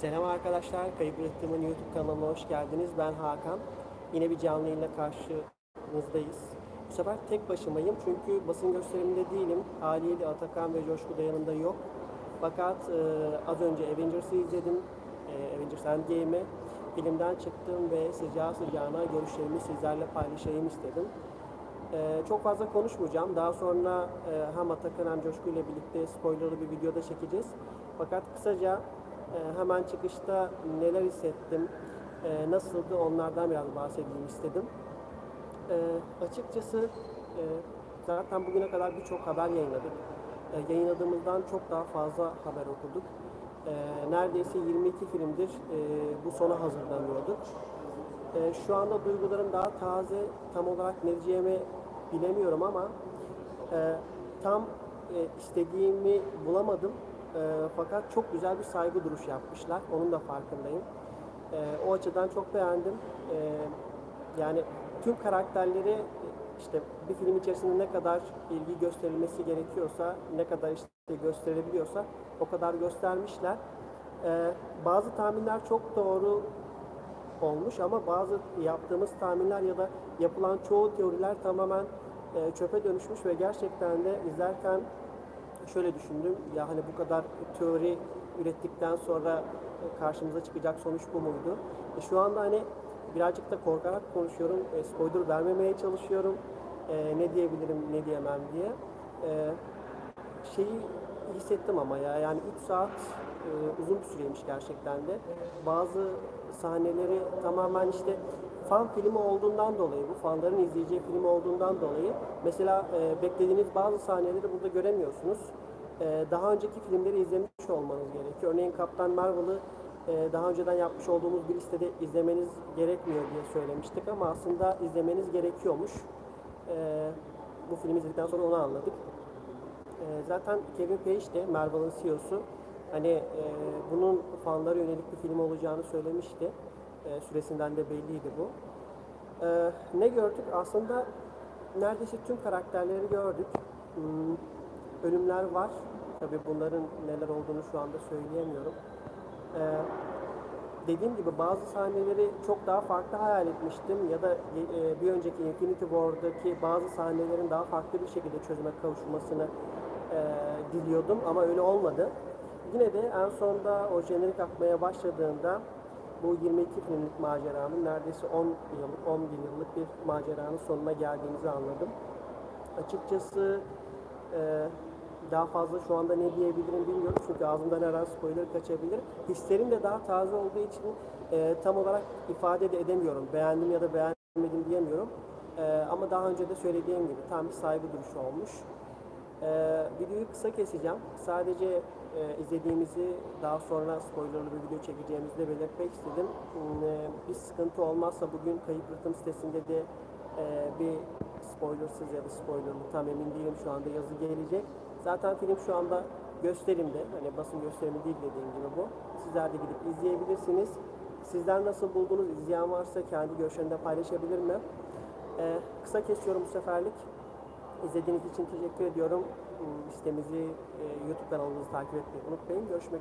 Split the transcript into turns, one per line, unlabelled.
Selam arkadaşlar, Kayıp Üretim'in YouTube kanalına hoş geldiniz. Ben Hakan. Yine bir canlı yayınla karşınızdayız. Bu sefer tek başımayım çünkü basın gösteriminde değilim. Haliyeli Atakan ve Coşku da yanında yok. Fakat e, az önce Avengers'ı izledim. E, Avengers Endgame'i. Filmden çıktım ve sıcağı sıcağına görüşlerimi sizlerle paylaşayım istedim. Ee, çok fazla konuşmayacağım. Daha sonra e, hem Atakan hem Coşku ile birlikte spoilerlı bir videoda çekeceğiz. Fakat kısaca e, hemen çıkışta neler hissettim, e, nasıldı onlardan biraz bahsedeyim istedim. E, açıkçası e, zaten bugüne kadar birçok haber yayınladık. Yayınladığımızdan çok daha fazla haber okuduk. Neredeyse 22 filmdir e, bu sona hazırlanıyorduk. Şu anda duygularım daha taze, tam olarak ne diyeceğimi bilemiyorum ama e, tam istediğimi bulamadım. E, fakat çok güzel bir saygı duruşu yapmışlar, onun da farkındayım. E, o açıdan çok beğendim. E, yani tüm karakterleri işte bir film içerisinde ne kadar ilgi gösterilmesi gerekiyorsa, ne kadar işte gösterilebiliyorsa o kadar göstermişler. E, bazı tahminler çok doğru olmuş ama bazı yaptığımız tahminler ya da yapılan çoğu teoriler tamamen e, çöpe dönüşmüş ve gerçekten de izlerken şöyle düşündüm ya hani bu kadar teori ürettikten sonra e, karşımıza çıkacak sonuç bu muydu? E, şu anda hani birazcık da korkarak konuşuyorum. E, spoiler vermemeye çalışıyorum. E, ne diyebilirim, ne diyemem diye. E, şeyi hissettim ama ya yani 3 saat e, uzun bir süreymiş gerçekten de. Bazı sahneleri tamamen işte fan filmi olduğundan dolayı, bu fanların izleyeceği film olduğundan dolayı mesela e, beklediğiniz bazı sahneleri burada göremiyorsunuz. E, daha önceki filmleri izlemiş olmanız gerekiyor. Örneğin Kaptan Marvel'ı e, daha önceden yapmış olduğumuz bir listede izlemeniz gerekmiyor diye söylemiştik ama aslında izlemeniz gerekiyormuş. E, bu filmi izledikten sonra onu anladık. E, zaten Kevin Feige de Marvel'ın CEO'su hani e, bunun fanlara yönelik bir film olacağını söylemişti. E, süresinden de belliydi bu. E, ne gördük? Aslında neredeyse tüm karakterleri gördük. Hmm, ölümler var. Tabii bunların neler olduğunu şu anda söyleyemiyorum. E, dediğim gibi bazı sahneleri çok daha farklı hayal etmiştim ya da e, bir önceki Infinity War'daki bazı sahnelerin daha farklı bir şekilde çözüme kavuşmasını e, diliyordum ama öyle olmadı. Yine de en sonda o jenerik akmaya başladığında bu 22 filmlik maceranın neredeyse 10 yıllık, 11 yıllık bir maceranın sonuna geldiğimizi anladım. Açıkçası e, daha fazla şu anda ne diyebilirim bilmiyorum çünkü ağzımdan her an spoiler kaçabilir. Hislerim de daha taze olduğu için e, tam olarak ifade de edemiyorum. Beğendim ya da beğenmedim diyemiyorum. E, ama daha önce de söylediğim gibi tam bir saygı duruşu olmuş. Ee, videoyu kısa keseceğim. Sadece e, izlediğimizi daha sonra spoilerlı bir video çekeceğimizi de belirtmek istedim. Hmm, e, bir sıkıntı olmazsa bugün Kayıp Rıhtım sitesinde de e, bir spoilersız ya da spoilerlı tam emin değilim şu anda yazı gelecek. Zaten film şu anda gösterimde. Hani basın gösterimi değil dediğim gibi bu. Sizler de gidip izleyebilirsiniz. Sizler nasıl buldunuz? İzleyen varsa kendi görüşlerini paylaşabilir mi? Ee, kısa kesiyorum bu seferlik. İzlediğiniz için teşekkür ediyorum. Sitemizi, e, YouTube kanalımızı takip etmeyi unutmayın. Görüşmek üzere.